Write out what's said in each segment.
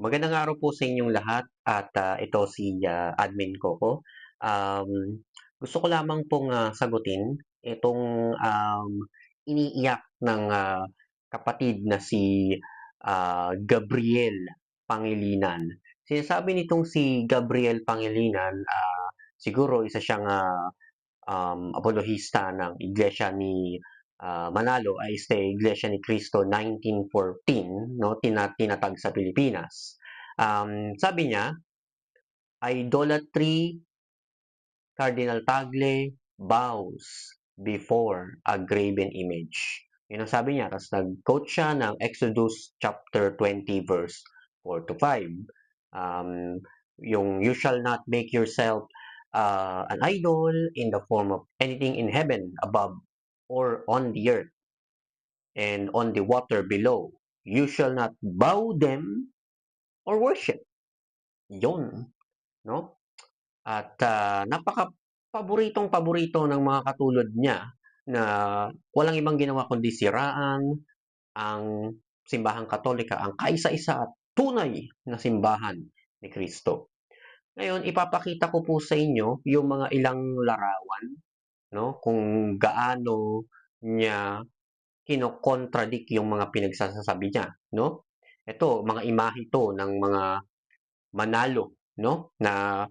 Magandang araw po sa inyong lahat at ah, ito si ah, Admin Coco. Um, gusto ko lamang pong ah, sagutin itong um, iniiyak ng ah, kapatid na si ah, Gabriel Pangilinan. Sinasabi nitong si Gabriel Pangilinan, ah, siguro isa siyang ah, um, apologista ng iglesia ni ah, Manalo ay sa Iglesia ni Cristo 1914, no, tina tinatag sa Pilipinas. Um, sabi niya, idolatry, Cardinal Tagle bows before a graven image. Yun ang sabi niya. Tapos nag-quote siya ng Exodus chapter 20 verse 4 to 5. Um, yung you shall not make yourself uh, an idol in the form of anything in heaven above or on the earth and on the water below. You shall not bow them or worship. Yun, no? At ah, napaka paboritong paborito ng mga katulad niya na walang ibang ginawa kundi siraan ang simbahang katolika, ang kaisa-isa at tunay na simbahan ni Kristo. Ngayon, ipapakita ko po sa inyo yung mga ilang larawan, no? Kung gaano niya kino-contradict yung mga pinagsasasabi niya, no? Ito, mga imahe ito ng mga manalo, no? Na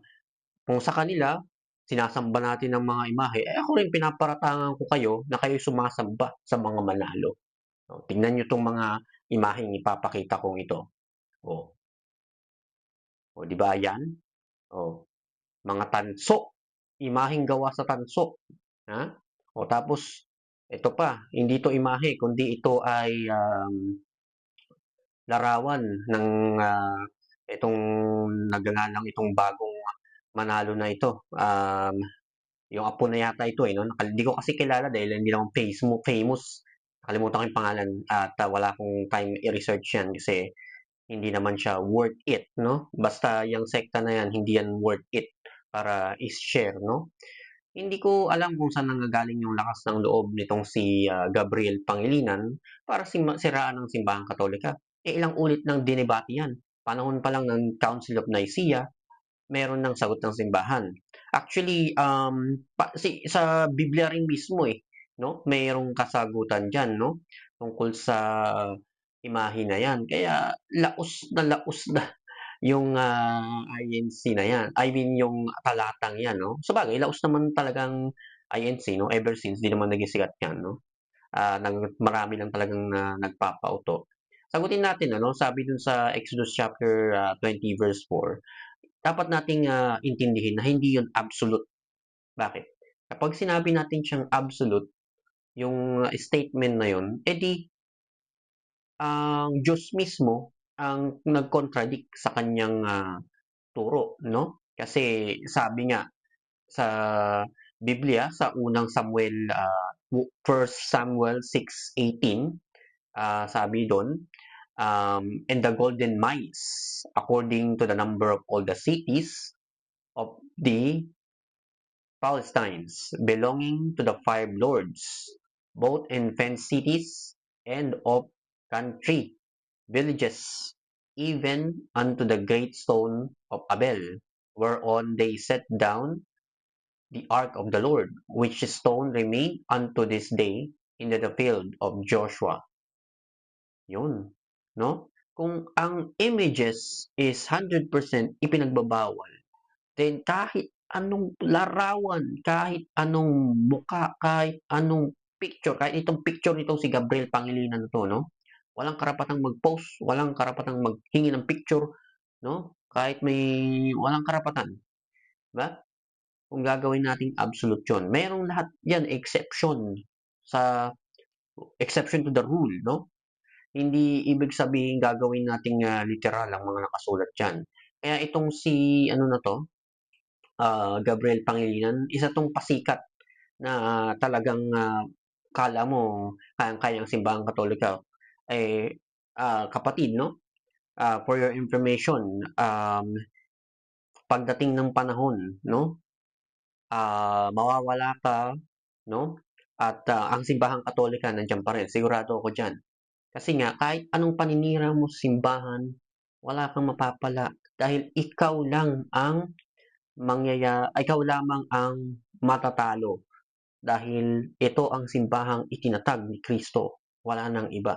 kung sa kanila, sinasamba natin ng mga imahe, eh ako rin pinaparatangan ko kayo na kayo sumasamba sa mga manalo. No? Tingnan nyo itong mga imaheng ipapakita kong ito. O. O, di ba yan? O. Mga tanso. Imaheng gawa sa tanso. Ha? O, tapos, ito pa, hindi ito imahe, kundi ito ay um, larawan ng ah, itong nagngangalang itong bagong manalo na ito. Um, yung apo na yata ito eh, no? Hindi ko kasi kilala dahil hindi naman Facebook famous. Nakalimutan ko yung pangalan at ah, wala akong time i-research yan kasi hindi naman siya worth it, no? Basta yung sekta na yan, hindi yan worth it para is-share, no? Hindi ko alam kung saan nanggagaling yung lakas ng loob nitong si ah, Gabriel Pangilinan para sima- siraan ng simbahang katolika. Eh, ilang ulit ng dinebate yan. Panahon pa lang ng Council of Nicaea, meron ng sagot ng simbahan. Actually, um, pa, si, sa Biblia rin mismo eh, no? Mayroong kasagutan dyan, no? Tungkol sa imahe na yan. Kaya laos na laos na yung ah, INC na yan. I mean, yung talatang yan, no? Sa bagay, laos naman talagang INC, no? Ever since, di naman naging sikat yan, no? Ah, nag, marami lang talagang na nagpapauto. Sagutin natin, ano? Sabi dun sa Exodus chapter ah, 20 verse 4, dapat nating ah, intindihin na hindi yun absolute. Bakit? Kapag sinabi natin siyang absolute, yung statement na yun, edi ang Diyos mismo ang nag-contradict sa kanyang ah, turo, no? Kasi sabi nga sa Biblia, sa unang Samuel, 1 Samuel 6.18, ah, sabi doon, um, and the golden mice, according to the number of all the cities of the Palestines, belonging to the five lords, both in fenced cities and of country villages, even unto the great stone of Abel, whereon they set down the ark of the Lord, which stone remained unto this day in the field of Joshua. Yun, no? Kung ang images is 100% ipinagbabawal, then kahit anong larawan, kahit anong muka, kahit anong picture, kahit itong picture nitong si Gabriel Pangilinan na to, no? Walang karapatang mag-post, walang karapatang maghingi ng picture, no? Kahit may walang karapatan. Ba? Kung gagawin nating absolute yun. Merong lahat yan, exception sa exception to the rule, no? Hindi ibig sabihin gagawin nating ah, literal ang mga nakasulat dyan. Kaya itong si, ano na to, ah, Gabriel Pangilinan, isa tong pasikat na ah, talagang ah, kala mo kayang-kayang simbahang katolika. Eh, ah, kapatid, no? Ah, for your information, um, pagdating ng panahon, no? Ah, mawawala ka, no? At ah, ang simbahang katolika nandiyan pa rin. Sigurado ako diyan. Kasi nga kahit anong paninira mo sa simbahan, wala kang mapapala dahil ikaw lang ang mangyaya ikaw lamang ang matatalo dahil ito ang simbahang itinatag ni Kristo, wala nang iba.